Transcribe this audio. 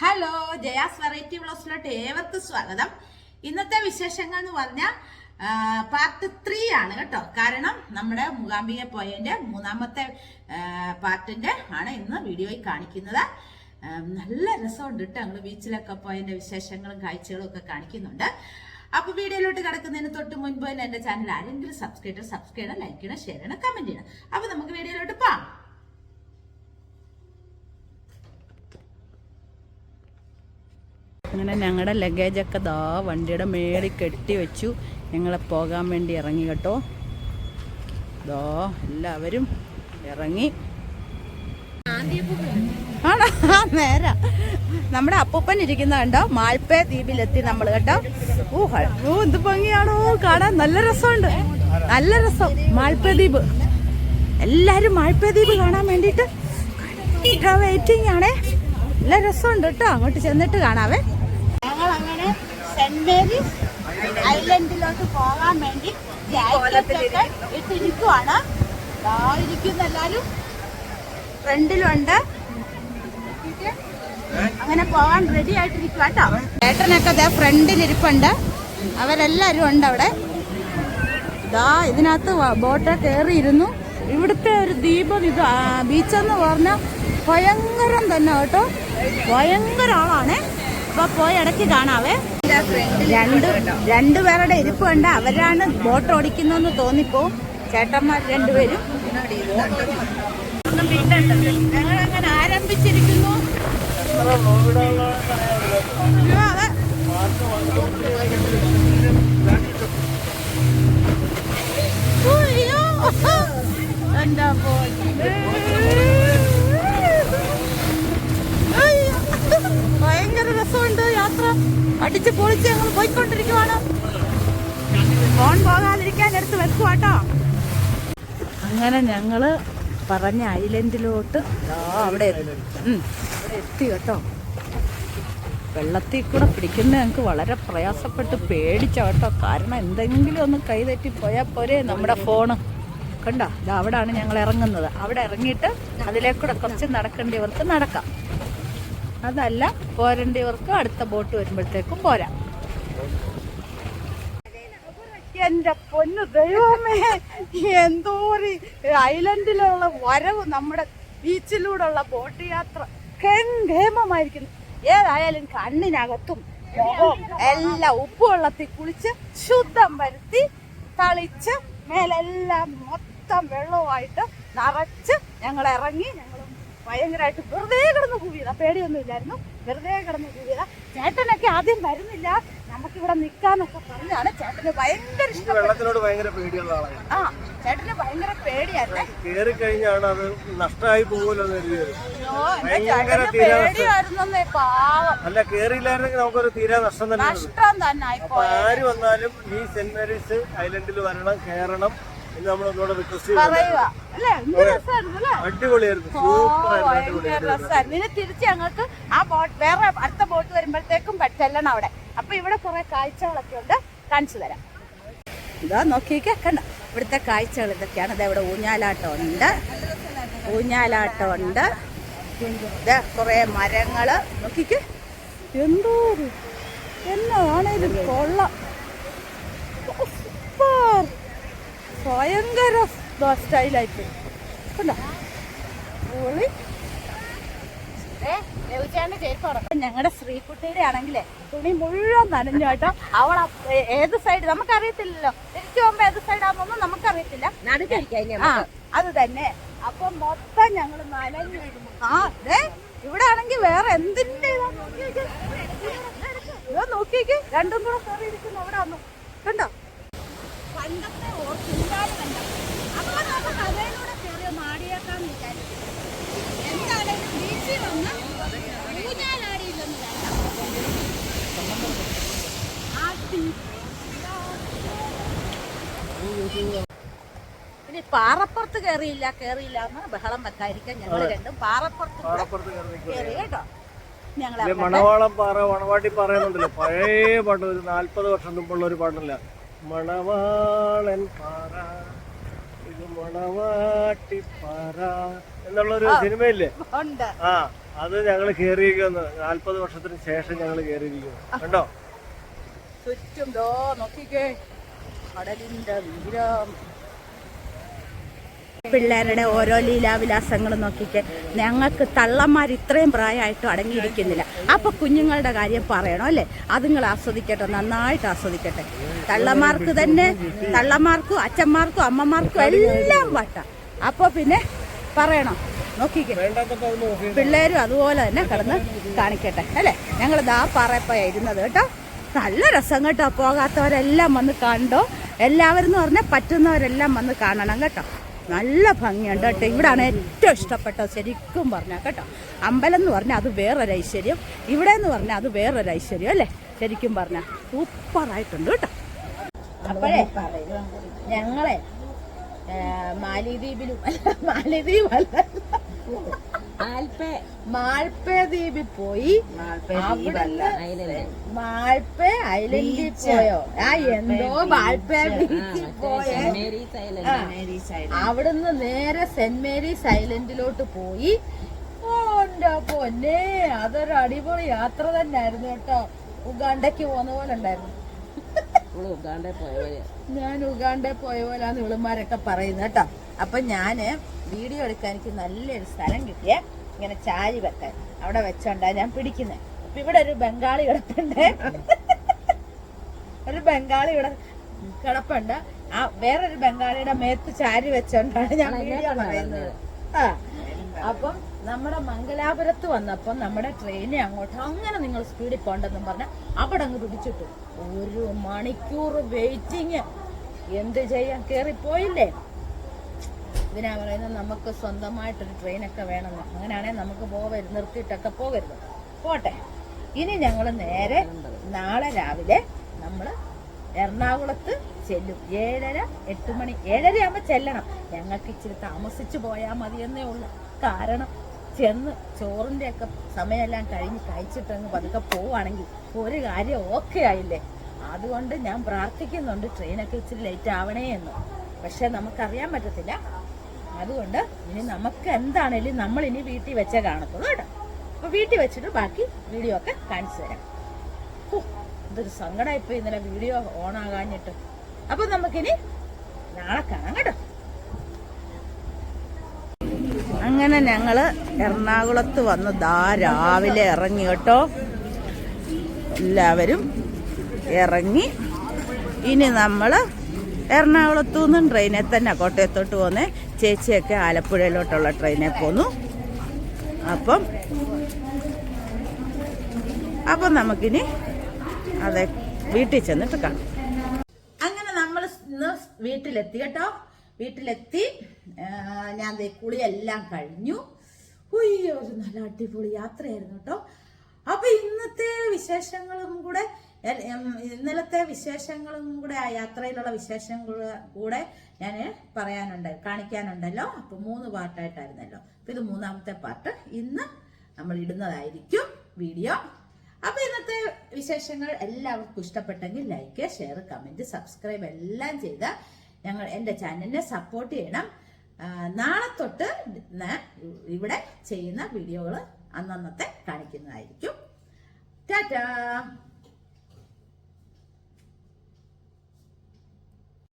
Hello Jaya's variety വ്ളോഗ്സിലോട്ട് ഏവർക്കും സ്വാഗതം. ഇന്നത്തെ വിശേഷങ്ങൾ എന്ന് പറഞ്ഞാൽ പാർട്ട് ത്രീ ആണ് കേട്ടോ. കാരണം നമ്മുടെ മൂകാംബിക പോയതിന്റെ മൂന്നാമത്തെ പാർട്ടിന്റെ ആണ് ഇന്ന് വീഡിയോയിൽ കാണിക്കുന്നത്. നല്ല രസമുണ്ട് കേട്ടോ. ഞങ്ങൾ ബീച്ചിലൊക്കെ പോയതിന്റെ വിശേഷങ്ങളും കാഴ്ചകളും ഒക്കെ കാണിക്കുന്നുണ്ട്. അപ്പൊ വീഡിയോയിലോട്ട് കിടക്കുന്നതിന് തൊട്ട് മുൻപ് തന്നെ എന്റെ ചാനൽ ആരെങ്കിലും സബ്സ്ക്രൈബ് സബ്സ്ക്രൈബ് ചെയ്യണം ലൈക്ക് ചെയ്യണം ഷെയർ ചെയ്യണം കമന്റ് ചെയ്യണം. അപ്പൊ നമുക്ക് വീഡിയോയിലോട്ട് പോവാം അങ്ങനെ ഞങ്ങളുടെ ലഗേജൊക്കെ ദാ വണ്ടിയുടെ മേളിൽ കെട്ടി വെച്ചു. ഞങ്ങളെ പോകാൻ വേണ്ടി ഇറങ്ങി കേട്ടോ. ദോ എല്ലാവരും ഇറങ്ങി. ആണോ? നേരാ. നമ്മുടെ അപ്പൂപ്പൻ ഇരിക്കുന്ന കണ്ടോ? മാൽപ്പേ ദ്വീപിലെത്തി നമ്മൾ കേട്ടോ. ഓ ഓ എന്ത് ഭംഗിയാണോ. കാണാൻ നല്ല രസമുണ്ട്. നല്ല രസം. മാൽപ്പേ ദ്വീപ്. എല്ലാരും മാൽപ്പേ ദ്വീപ് കാണാൻ വേണ്ടിട്ട് വെയിറ്റിംഗ് ആണേ. നല്ല രസമുണ്ട് കേട്ടോ. അങ്ങോട്ട് ചെന്നിട്ട് കാണാവേ. സെന്റ് മേരീസ് ഐലൻഡിലോട്ട് പോകാൻ വേണ്ടി ജാക്കറ്റൊക്കെ ഇട്ടിരിക്കുവാണ്. ഇരിക്കുന്ന എല്ലാരും. ഫ്രണ്ടിലുണ്ട്. അങ്ങനെ പോകാൻ റെഡി ആയിട്ടിരിക്കുക കേട്ടോ ചേട്ടനൊക്കെ ദേ ഫ്രണ്ടിലിരിപ്പുണ്ട്. അവരെല്ലാരും ഉണ്ട് അവിടെ. ഇതാ ഇതിനകത്ത് ബോട്ട് കയറിയിരുന്നു. ഇവിടുത്തെ ഒരു ദീപം ഇത് ബീച്ചെന്ന് പറഞ്ഞാൽ ഭയങ്കരം തന്നെ കേട്ടോ. ഭയങ്കര ആളാണേ. അപ്പൊ പോയി ഇടയ്ക്ക് കാണാവേ. രണ്ട് രണ്ടുപേരുടെ ഇരിപ്പ് കണ്ട് അവരാണ് ബോട്ട് ഓടിക്കുന്നതെന്ന് തോന്നിപ്പോ ചേട്ടന്മാർ രണ്ടുപേരും. ഞങ്ങളങ്ങനെ ആരംഭിച്ചിരിക്കുന്നു. എന്താ പോയി അയ്യോ. ഭയങ്കര രസമുണ്ട് യാത്ര അടിച്ച് പൊളിച്ച് ഞങ്ങൾ പോയിക്കൊണ്ടിരിക്കുവാണ്. ഫോൺ പോകാതിരിക്കാൻ എടുത്ത് വെക്കുവാട്ടോ അങ്ങനെ ഞങ്ങൾ പറഞ്ഞ ഐലൻഡിലോട്ട് അവിടെ എത്തി. കേട്ടോ. വെള്ളത്തിൽ കൂടെ പിടിക്കുന്ന ഞങ്ങൾക്ക് വളരെ പ്രയാസപ്പെട്ട് പേടിച്ച കേട്ടോ കാരണം എന്തെങ്കിലും ഒന്ന് കൈതെറ്റി പോയാൽ പോരെ നമ്മുടെ ഫോണ്. കണ്ടോ? ഇത് അവിടാണ് ഞങ്ങൾ ഇറങ്ങുന്നത്. അവിടെ ഇറങ്ങിയിട്ട് അതിലേക്കൂടെ കുറച്ച് നടക്കേണ്ടിയവർക്ക് നടക്കാം. അതല്ല പോരേണ്ടിയവർക്ക് അടുത്ത ബോട്ട് വരുമ്പോഴത്തേക്കും പോരാം. എന്റെ പൊന്നു ദൈവമേ എന്തോ ഐലൻഡിലുള്ള വരവ് നമ്മുടെ ബീച്ചിലൂടെയുള്ള ബോട്ട് യാത്ര. ഗംഗേമമായിരിക്കുന്നു ഏതായാലും കണ്ണിനകത്തും മുഖവും എല്ലാം ഉപ്പുവെള്ളത്തിൽ കുളിച്ച് ശുദ്ധം വരുത്തി തളിച്ച് മേലെല്ലാം മൊത്തം വെള്ളവുമായിട്ട് നിറച്ച് ഞങ്ങൾ ഇറങ്ങി ഞങ്ങൾ ഭയങ്കരമായിട്ട് വെറുതെ കിടന്ന് കൂവിയതാ. പേടിയൊന്നും ഇല്ലായിരുന്നു വെറുതെ കിടന്ന് കൂവിയതാ. ചേട്ടനൊക്കെ ആദ്യം വരുന്നില്ല. നമുക്കിവിടെ നിൽക്കാന്നൊക്കെ പറഞ്ഞാണ് ചേട്ടന് ഭയങ്കര വെള്ളത്തിനോട് ഭയങ്കര പേടിയുള്ള ആളാണ്. ആ ചേട്ടന് ഭയങ്കര പേടിയായിരുന്നേ. കേറി കഴിഞ്ഞാണ് അത് നഷ്ടമായി പോകുമല്ലോ പേടിയായിരുന്നേ പാവം. അല്ല കേറിയില്ലായിരുന്നെങ്കിൽ നമുക്കൊരു തീരാ നഷ്ടം തന്നെ നഷ്ടം തന്നെ ആര് വന്നാലും ഈ സെന്റ് മേരീസ് ഐലൻഡിൽ വരണം കയറണം അടിപൊളിയായിരുന്നു. തിരിച്ച് ഞങ്ങൾക്ക് ആ ബോട്ട് വേറെ അടുത്ത ബോട്ട് വരുമ്പോഴത്തേക്കും ചെല്ലണം അവിടെ. അപ്പൊ ഇവിടെ കുറെ കാഴ്ചകളൊക്കെ ഉണ്ട്. കാണിച്ചു തരാം. ഇതാ നോക്കിയൊക്കെ കണ്ട? ഇവിടുത്തെ കാഴ്ചകൾ ഇതൊക്കെയാണ്. ഇതാ ഇവിടെ ഊഞ്ഞാലാട്ടം ഉണ്ട്. ഊഞ്ഞാലാട്ടം ഉണ്ട്. ഇത് കുറെ മരങ്ങൾ. നോക്കിക്ക്. എന്തോ ഒരു എന്നാണ് ഇത് കൊള്ളാം ഓ, സൂപ്പർ ഭയങ്കര സ്റ്റൈലായിട്ട് കണ്ടോ? പൊളി ഞങ്ങളുടെ ശ്രീകുട്ടിയുടെ ആണെങ്കിലേ തുണി മുഴുവൻ നനഞ്ഞു കേട്ടോ. അവൾ ഏത് സൈഡ് നമുക്കറിയത്തില്ലല്ലോ. തിരിച്ചു പോകുമ്പോ ഏത് സൈഡാണെന്നൊന്നും നമുക്കറിയത്തില്ല. ആ അത് തന്നെ. അപ്പൊ മൊത്തം ഞങ്ങൾ നനഞ്ഞു ആ ദേ ഇവിടെ ആണെങ്കിൽ വേറെ എന്തിന്റെ നോക്കിയേക്ക്. രണ്ടും കൂടെ കയറിയിരിക്കുന്നു അവിടെ വന്നു. കണ്ടോ? പണ്ടത്തെ ഓർമ്മ കണ്ടോ അപ്പൊ നമുക്ക് കഥയിലൂടെ കയറി മാടിയേക്കാന്ന് വിചാരിച്ചു എന്താണേലും ബീച്ചിൽ വന്ന് ഊഞ്ഞാലാടിയില്ലെന്ന് വേണ്ട. ഇനി പാറപ്പുറത്ത് കയറിയില്ല കയറിയില്ല എന്ന് ബഹളം വെക്കാതിരിക്കാൻ ഞങ്ങൾ രണ്ടും പാറപ്പുറത്ത് പാറപ്പുറത്ത് കയറി കേട്ടോ. ഞങ്ങളെ മണവാളം പാറ മണവാട്ടി പറയുന്നുണ്ടല്ലോ പഴയ പാട്ട് ഒരു നാല്പത് വർഷം മുമ്പുള്ള ഒരു പാട്ടല്ല. മണവാളൻ പാറ. ഇത് മണവാട്ടി പാറ എന്നുള്ളൊരു സിനിമയില്ലേ? ആ അത് ഞങ്ങൾ കയറിയിരിക്കുന്നു നാല്പത് വർഷത്തിന് ശേഷം ഞങ്ങൾ കയറിയിരിക്കുന്നു കണ്ടോ? ചുറ്റും ദോ നോക്കിക്കേ. കടലിന്റെ വീരം പിള്ളേരുടെ ഓരോ ലീലാവിലാസങ്ങൾ നോക്കിയിട്ട് ഞങ്ങൾക്ക് തള്ളന്മാർ ഇത്രയും പ്രായമായിട്ടും അടങ്ങിയിരിക്കുന്നില്ല. അപ്പൊ കുഞ്ഞുങ്ങളുടെ കാര്യം പറയണോ അല്ലേ? അതുങ്ങൾ ആസ്വദിക്കട്ടെ നന്നായിട്ട് ആസ്വദിക്കട്ടെ. തള്ളന്മാർക്ക് തന്നെ തള്ളന്മാർക്കും അച്ഛന്മാർക്കും അമ്മമാർക്കും എല്ലാം വട്ട. അപ്പൊ പിന്നെ പറയണോ. നോക്കിക്കേ. അത് പിള്ളേരും അതുപോലെ തന്നെ കിടന്ന് കാണിക്കട്ടെ അല്ലേ? ഞങ്ങൾ ദാ പറയപ്പോയാ ഇരുന്നത് കേട്ടോ. നല്ല രസം കേട്ടോ. പോകാത്തവരെല്ലാം വന്ന് കണ്ടോ? എല്ലാവരും എന്ന് പറഞ്ഞാൽ പറ്റുന്നവരെല്ലാം വന്ന് കാണണം കേട്ടോ. നല്ല ഭംഗിയുണ്ട് കേട്ടോ. ഇവിടെയാണ് ഏറ്റവും ഇഷ്ടപ്പെട്ടത് ശരിക്കും പറഞ്ഞാൽ കേട്ടോ. അമ്പലം എന്ന് പറഞ്ഞാൽ അത് വേറൊരു ഐശ്വര്യം. ഇവിടെ എന്ന് പറഞ്ഞാൽ അത് വേറൊരു ഐശ്വര്യം അല്ലേ? ശരിക്കും പറഞ്ഞാൽ സൂപ്പറായിട്ടുണ്ട് കേട്ടോ. അപ്പോഴേ ഞങ്ങളെ മാലിദ്വീപിലും മാലിദ്വീപ് അല്ല മാൾപ്പേ ദ്വീപിൽ പോയി. മാൾപ്പേ ഐലൻഡിൽ പോയോ? ആ എന്തോ മാൾപ്പേ ബീച്ചിൽ പോയേ. അവിടുന്ന് നേരെ സെന്റ് മേരീസ് ഐലൻഡിലോട്ട് പോയി. ഓ, എന്റെ പൊന്നെ? അതൊരു അടിപൊളി യാത്ര തന്നെ ആയിരുന്നു കേട്ടോ. ഉഗാണ്ടയ്ക്ക് പോകുന്ന പോലെ ഉണ്ടായിരുന്നു. ഞാൻ ഉഗാണ്ടെ പോയ പോലാന്ന് ഇവളുമാരൊക്കെ പറയുന്നത് കേട്ടോ. അപ്പൊ ഞാൻ വീഡിയോ എടുക്കാൻ എനിക്ക് നല്ലൊരു സ്ഥലം കിട്ടിയ ഇങ്ങനെ ചാരി വെക്കാൻ. അവിടെ വെച്ചോണ്ടാ ഞാൻ പിടിക്കുന്നത് അപ്പൊ ഇവിടെ ഒരു ബംഗാളി കിടപ്പുണ്ട്. ഒരു ബംഗാളി ഇവിടെ കിടപ്പുണ്ട്. ആ വേറൊരു ബംഗാളിയുടെ മേത്ത് ചാരി വെച്ചോണ്ടാണ് ഞാൻ വീഡിയോ പറയുന്നത്. ആ അപ്പം നമ്മുടെ മംഗലാപുരത്ത് വന്നപ്പോൾ നമ്മുടെ ട്രെയിനെ അങ്ങോട്ട് അങ്ങനെ നിങ്ങൾ സ്പീഡിൽ പോണ്ടെന്നും പറഞ്ഞ അവിടെ അങ്ങ് പിടിച്ചിട്ടു. ഒരു മണിക്കൂർ വെയിറ്റിങ് എന്ത് ചെയ്യാൻ? കയറിപ്പോയില്ലേ ഇതിനാ പറയുന്നത് നമുക്ക് സ്വന്തമായിട്ടൊരു ട്രെയിനൊക്കെ വേണമെന്ന്. അങ്ങനെയാണെങ്കിൽ നമുക്ക് പോകരുത് നിർത്തിയിട്ടൊക്കെ പോകരുത്. പോട്ടെ. ഇനി ഞങ്ങൾ നേരെ നാളെ രാവിലെ നമ്മൾ എറണാകുളത്ത് ചെല്ലും. ഏഴര എട്ട് മണി ഏഴര ആകുമ്പോൾ ചെല്ലണം. ഞങ്ങൾക്ക് ഇച്ചിരി താമസിച്ചു പോയാൽ മതിയെന്നേ ഉള്ളൂ. കാരണം ചെന്ന് ചോറിന്റെ ഒക്കെ സമയമെല്ലാം കഴിഞ്ഞ് കഴിച്ചിട്ടങ്ങ് പതുക്കെ പോവുകയാണെങ്കിൽ ഒരു കാര്യം ഓക്കെ ആയില്ലേ? അതുകൊണ്ട് ഞാൻ പ്രാർത്ഥിക്കുന്നുണ്ട് ട്രെയിനൊക്കെ ഇച്ചിരി ലേറ്റ് ആവണേ എന്ന്. പക്ഷെ നമുക്കറിയാൻ പറ്റത്തില്ല. അതുകൊണ്ട് ഇനി നമുക്ക് എന്താണേലും നമ്മൾ ഇനി വീട്ടിൽ വെച്ചേ കാണത്തുള്ളൂ കേട്ടോ. അപ്പൊ വീട്ടിൽ വെച്ചിട്ട് ബാക്കി വീഡിയോ ഒക്കെ കാണിച്ചു തരാം. ഇതൊരു സങ്കടമായിപ്പോ ഇന്നലെ വീഡിയോ ഓൺ ആകാഞ്ഞിട്ട്. അപ്പൊ നമുക്കിനി നാളെ കാണാം കേട്ടോ. അങ്ങനെ ഞങ്ങൾ എറണാകുളത്ത് വന്ന് ദാ രാവിലെ ഇറങ്ങി കേട്ടോ. എല്ലാവരും ഇറങ്ങി. ഇനി നമ്മൾ എറണാകുളത്തു നിന്നും ട്രെയിനിൽ തന്നെ കോട്ടയത്തോട്ട് പോന്നേ. ചേച്ചിയൊക്കെ ആലപ്പുഴയിലോട്ടുള്ള ട്രെയിനിൽ പോന്നു. അപ്പം അപ്പം നമുക്കിനി അതെ വീട്ടിൽ ചെന്നിട്ട് കാണാം. അങ്ങനെ നമ്മൾ ഇന്ന് വീട്ടിലെത്തി കേട്ടോ. വീട്ടിലെത്തി. ഞാൻ കുളിയെല്ലാം കഴിഞ്ഞു. ഉയ്യോ നല്ല അടിപൊളി യാത്രയായിരുന്നു കേട്ടോ. അപ്പൊ ഇന്നത്തെ വിശേഷങ്ങളും കൂടെ ഇന്നലത്തെ വിശേഷങ്ങളും കൂടെ ആ യാത്രയിലുള്ള വിശേഷങ്ങൾ കൂടെ ഞാൻ പറയാനുണ്ട് കാണിക്കാനുണ്ടല്ലോ. അപ്പൊ മൂന്ന് പാർട്ടായിട്ടായിരുന്നല്ലോ. അപ്പൊ ഇത് മൂന്നാമത്തെ പാർട്ട് ഇന്ന് നമ്മൾ ഇടുന്നതായിരിക്കും വീഡിയോ. അപ്പൊ ഇന്നത്തെ വിശേഷങ്ങൾ എല്ലാവർക്കും ഇഷ്ടപ്പെട്ടെങ്കിൽ ലൈക്ക് ഷെയർ കമന്റ് സബ്സ്ക്രൈബ് എല്ലാം ചെയ്ത് ഞങ്ങൾ എന്റെ ചാനലിനെ സപ്പോർട്ട് ചെയ്യണം. നാളെ തൊട്ട് ഇവിടെ ചെയ്യുന്ന വീഡിയോകൾ അന്നന്നത്തെ കാണിക്കുന്നതായിരിക്കും. ടാറ്റാ!